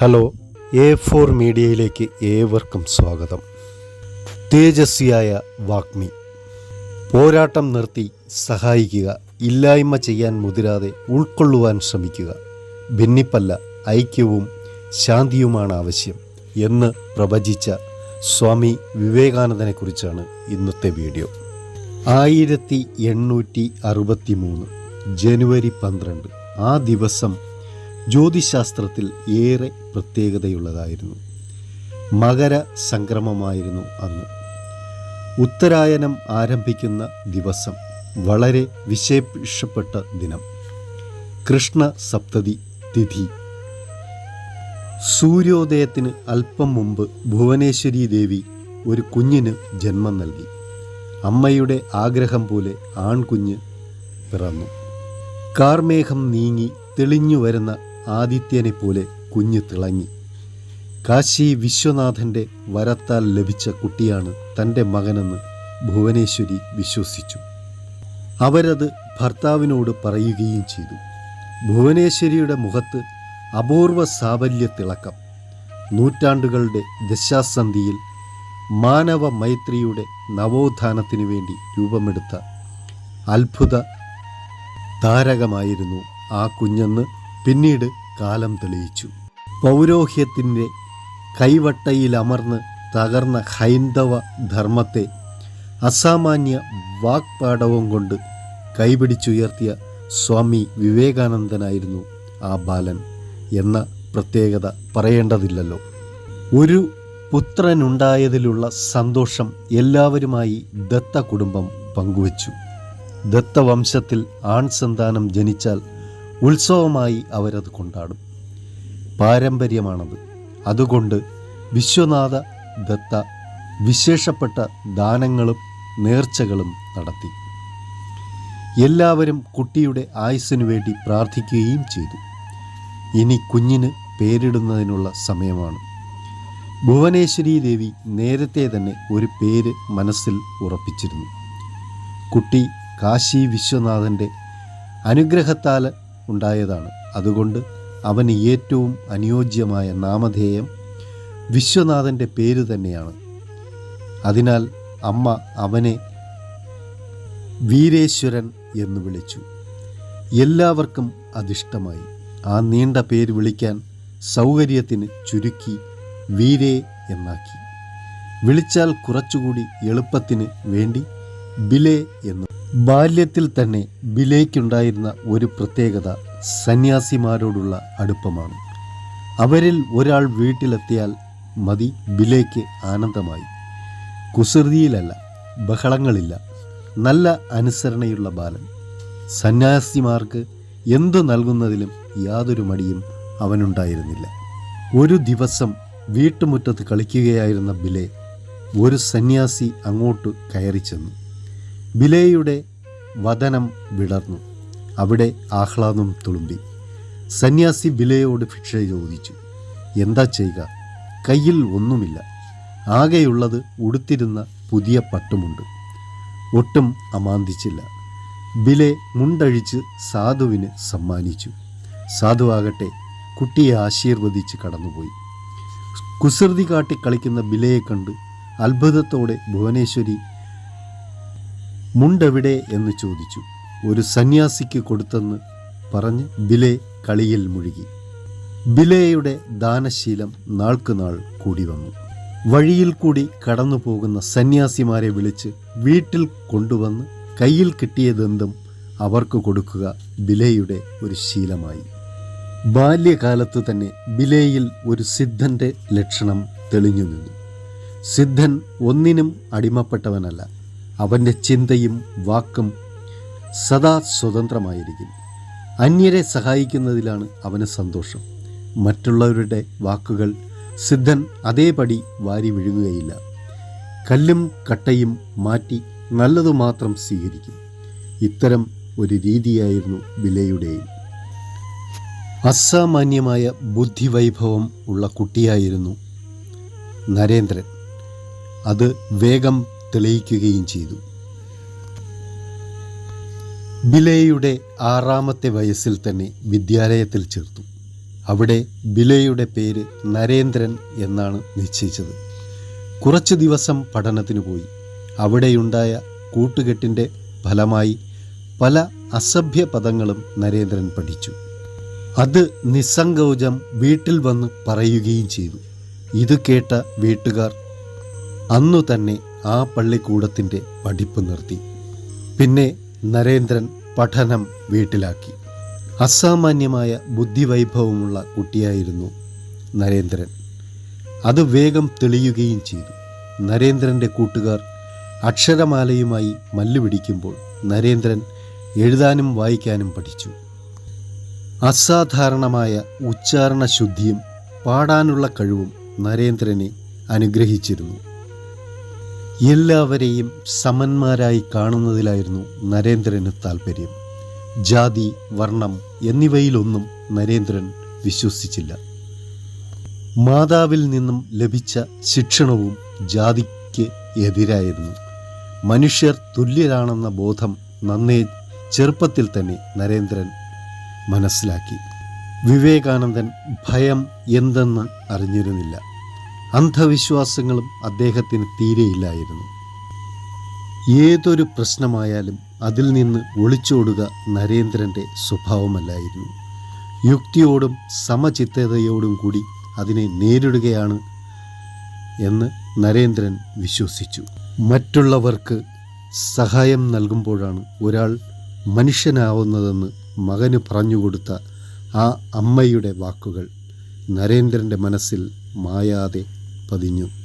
Hello A four മീഡിയയിലേക്ക് ഏവർക്കും സ്വാഗതം. തേജസ്വിയായ വാഗ്മി. പോരാട്ടം നിർത്തി സഹായിക്കുക ഇല്ലായ്മ ചെയ്യാൻ മുതിരാതെ ഉൾക്കൊള്ളുവാൻ ശ്രമിക്കുക. ഭിന്നിപ്പല്ല ഐക്യവും ശാന്തിയുമാണ് ആവശ്യം എന്ന് പ്രവചിച്ച സ്വാമി വിവേകാനന്ദനെക്കുറിച്ചാണ് ഇന്നത്തെ വീഡിയോ. ആയിരത്തി എണ്ണൂറ്റി അറുപത്തി മൂന്ന് ജനുവരി പന്ത്രണ്ട് ആ ദിവസം ജ്യോതിശാസ്ത്രത്തിൽ ഏറെ പ്രത്യേകതയുള്ളതായിരുന്നു. മകര സംക്രമമായിരുന്നു അന്ന്. ഉത്തരായനം ആരംഭിക്കുന്ന ദിവസം വളരെ വിശേഷപ്പെട്ട ദിനം. കൃഷ്ണ സപ്തതി തിഥി. സൂര്യോദയത്തിന് അല്പം മുമ്പ് ഭുവനേശ്വരി ദേവി ഒരു കുഞ്ഞിന് ജന്മം നൽകി. അമ്മയുടെ ആഗ്രഹം പോലെ ആൺകുഞ്ഞ് പിറന്നു. കാർമേഘം നീങ്ങി തെളിഞ്ഞു വരുന്ന ആദിത്യനെ പോലെ കുഞ്ഞ് തിളങ്ങി. കാശി വിശ്വനാഥന്റെ വരത്താൽ ലഭിച്ച കുട്ടിയാണ് തന്റെ മകനെന്ന് ഭുവനേശ്വരി വിശ്വസിച്ചു. അവരത് ഭർത്താവിനോട് പറയുകയും ചെയ്തു. ഭുവനേശ്വരിയുടെ മുഖത്ത് അപൂർവ സാഫല്യ തിളക്കം. നൂറ്റാണ്ടുകളുടെ ദശാസന്ധിയിൽ മാനവ മൈത്രിയുടെ നവോത്ഥാനത്തിനു വേണ്ടി രൂപമെടുത്ത അത്ഭുത താരകമായിരുന്നു ആ കുഞ്ഞെന്ന് പിന്നീട് കാലം തെളിയിച്ചു. പൗരോഹ്യത്തിന്റെ കൈവട്ടയിലമർന്ന് തകർന്ന ഹൈന്ദവ ധർമ്മത്തെ അസാമാന്യ വാക്പാഠവും കൊണ്ട് കൈപിടിച്ചുയർത്തിയ സ്വാമി വിവേകാനന്ദനായിരുന്നു ആ ബാലൻ എന്ന പ്രത്യേകത പറയേണ്ടതില്ലല്ലോ. ഒരു പുത്രനുണ്ടായതിലുള്ള സന്തോഷം എല്ലാവരുമായി ദത്ത കുടുംബം പങ്കുവച്ചു. ദത്തവംശത്തിൽ ആൺ സന്താനം ജനിച്ചാൽ ഉത്സവമായി അവരത് കൊണ്ടാടും. പാരമ്പര്യമാണത്. അതുകൊണ്ട് വിശ്വനാഥ ദത്ത വിശേഷപ്പെട്ട ദാനങ്ങളും നേർച്ചകളും നടത്തി. എല്ലാവരും കുട്ടിയുടെ ആയുസ്സിനു വേണ്ടി പ്രാർത്ഥിക്കുകയും ചെയ്തു. ഇനി കുഞ്ഞിന് പേരിടുന്നതിനുള്ള സമയമാണ്. ഭുവനേശ്വരി ദേവി നേരത്തെ തന്നെ ഒരു പേര് മനസ്സിൽ ഉറപ്പിച്ചിരുന്നു. കുട്ടി കാശി വിശ്വനാഥന്റെ അനുഗ്രഹത്താൽ ഉണ്ടായതാണ്. അതുകൊണ്ട് അവന് ഏറ്റവും അനുയോജ്യമായ നാമധേയം വിശ്വനാഥന്റെ പേര് തന്നെയാണ്. അതിനാൽ അമ്മ അവനെ വീരേശ്വരൻ എന്ന് വിളിച്ചു. എല്ലാവർക്കും അതിഷ്ടമായി ആ നീണ്ട പേര് വിളിക്കാൻ സൗകര്യത്തിന് ചുരുക്കി വീരേ എന്നാക്കി. വിളിച്ചാൽ കുറച്ചുകൂടി എളുപ്പത്തിന് വേണ്ടി ബിലേ എന്ന് ബാല്യത്തിൽ തന്നെ ബിലേക്കുണ്ടായിരുന്ന ഒരു പ്രത്യേകത സന്യാസിമാരോടുള്ള അടുപ്പമാണ്. അവരിൽ ഒരാൾ വീട്ടിലെത്തിയാൽ മതി ബിലേക്ക് ആനന്ദമായി. കുസൃതിയിലല്ല ബഹളങ്ങളില്ല. നല്ല അനുസരണയുള്ള ബാലൻ. സന്യാസിമാർക്ക് എന്തു നൽകുന്നതിലും യാതൊരു മടിയും അവനുണ്ടായിരുന്നില്ല. ഒരു ദിവസം വീട്ടുമുറ്റത്ത് കളിക്കുകയായിരുന്ന ബിലെ ഒരു സന്യാസി അങ്ങോട്ട് കയറി ചെന്നു ബിലേയുടെ വതനം വിടർന്നു അവിടെ ആഹ്ലാദം തുളുമ്പി. സന്യാസി ബിലയോട് ഭിക്ഷ ചോദിച്ചു. എന്താ ചെയ്യുക? കയ്യിൽ ഒന്നുമില്ല. ആകെയുള്ളത് ഉടുത്തിരുന്ന പുതിയ പട്ടുമുണ്ട്. ഒട്ടും അമാന്തിച്ചില്ല. ബിലെ മുണ്ടഴിച്ച് സാധുവിന് സമ്മാനിച്ചു. സാധുവാകട്ടെ കുട്ടിയെ ആശീർവദിച്ച് കടന്നുപോയി. കുസൃതി കാട്ടി കളിക്കുന്ന ബിലയെ കണ്ട് അത്ഭുതത്തോടെ ഭുവനേശ്വരി മുണ്ടെവിടെ എന്ന് ചോദിച്ചു. ഒരു സന്യാസിക്ക് കൊടുത്തെന്ന് പറഞ്ഞ് ബിലെ കളിയിൽ മുഴുകി. ബിലേയുടെ ദാനശീലം നാൾക്കുനാൾ കൂടി വന്നു. വഴിയിൽ കൂടി കടന്നു പോകുന്ന സന്യാസിമാരെ വിളിച്ച് വീട്ടിൽ കൊണ്ടുവന്ന് കയ്യിൽ കിട്ടിയതെന്തും അവർക്ക് കൊടുക്കുക ബിലേയുടെ ഒരു ശീലമായി. ബാല്യകാലത്ത് തന്നെ ബിലേയിൽ ഒരു സിദ്ധന്റെ ലക്ഷണം തെളിഞ്ഞു നിന്നു. സിദ്ധൻ ഒന്നിനും അടിമപ്പെട്ടവനല്ല. അവന്റെ ചിന്തയും വാക്കും സദാ സ്വതന്ത്രമായിരിക്കും. അന്യരെ സഹായിക്കുന്നതിലാണ് അവന് സന്തോഷം. മറ്റുള്ളവരുടെ വാക്കുകൾ സിദ്ധൻ അതേപടി വാരി വിഴുങ്ങുകയില്ല കല്ലും കട്ടയും മാറ്റി നല്ലതു മാത്രം സ്വീകരിക്കും. ഇത്തരം ഒരു രീതിയായിരുന്നു വിലയുടെയും. അസാമാന്യമായ ബുദ്ധിവൈഭവം ഉള്ള കുട്ടിയായിരുന്നു നരേന്ദ്രൻ. അത് വേഗം തെളിയിക്കുകയും ചെയ്തു. ബിലയുടെ ആറാമത്തെ വയസ്സിൽ തന്നെ വിദ്യാലയത്തിൽ ചേർത്തു. അവിടെ ബിലയുടെ പേര് നരേന്ദ്രൻ എന്നാണ് നിശ്ചയിച്ചത്. കുറച്ച് ദിവസം പഠനത്തിന് പോയി. അവിടെയുണ്ടായ കൂട്ടുകെട്ടിന്റെ ഫലമായി പല അസഭ്യ പദങ്ങളും നരേന്ദ്രൻ പഠിച്ചു. അത് നിസ്സങ്കോചം വീട്ടിൽ വന്ന് പറയുകയും ചെയ്തു. ഇത് കേട്ട വീട്ടുകാർ അന്നു തന്നെ ആ പള്ളിക്കൂടത്തിന്റെ പഠിപ്പ് നിർത്തി. പിന്നെ നരേന്ദ്രൻ പഠനം വീട്ടിലാക്കി. അസാമാന്യമായ ബുദ്ധിവൈഭവമുള്ള കുട്ടിയായിരുന്നു നരേന്ദ്രൻ. അത് വേഗം തെളിയുകയും ചെയ്തു. നരേന്ദ്രന്റെ കൂട്ടുകാർ അക്ഷരമാലയുമായി മല്ലുപിടിക്കുമ്പോൾ നരേന്ദ്രൻ എഴുതാനും വായിക്കാനും പഠിച്ചു. അസാധാരണമായ ഉച്ചാരണ ശുദ്ധിയും പാടാനുള്ള കഴിവും നരേന്ദ്രനെ അനുഗ്രഹിച്ചിരുന്നു. എല്ലാവരെയും സമന്മാരായി കാണുന്നതിലായിരുന്നു നരേന്ദ്രന് താൽപ്പര്യം ജാതി വർണം എന്നിവയിലൊന്നും നരേന്ദ്രൻ വിശ്വസിച്ചില്ല. മാതാവിൽ നിന്നും ലഭിച്ച ശിക്ഷണവും ജാതിക്ക് എതിരായിരുന്നു. മനുഷ്യർ തുല്യരാണെന്ന ബോധം നന്നേ ചെറുപ്പത്തിൽ തന്നെ നരേന്ദ്രൻ മനസ്സിലാക്കി. വിവേകാനന്ദൻ ഭയം എന്തെന്ന് അറിഞ്ഞിരുന്നില്ല. അന്ധവിശ്വാസങ്ങളും അദ്ദേഹത്തിന് തീരെയില്ലായിരുന്നു. ഏതൊരു പ്രശ്നമായാലും അതിൽ നിന്ന് ഒളിച്ചോടുക നരേന്ദ്രന്റെ സ്വഭാവമല്ലായിരുന്നു. യുക്തിയോടും സമചിത്തതയോടും കൂടി അതിനെ നേരിടുകയാണ് എന്ന് നരേന്ദ്രൻ വിശ്വസിച്ചു. മറ്റുള്ളവർക്ക് സഹായം നൽകുമ്പോഴാണ് ഒരാൾ മനുഷ്യനാവുന്നതെന്ന് മകന് പറഞ്ഞുകൊടുത്ത ആ അമ്മയുടെ വാക്കുകൾ നരേന്ദ്രന്റെ മനസ്സിൽ മായാതെ പതിഞ്ഞു.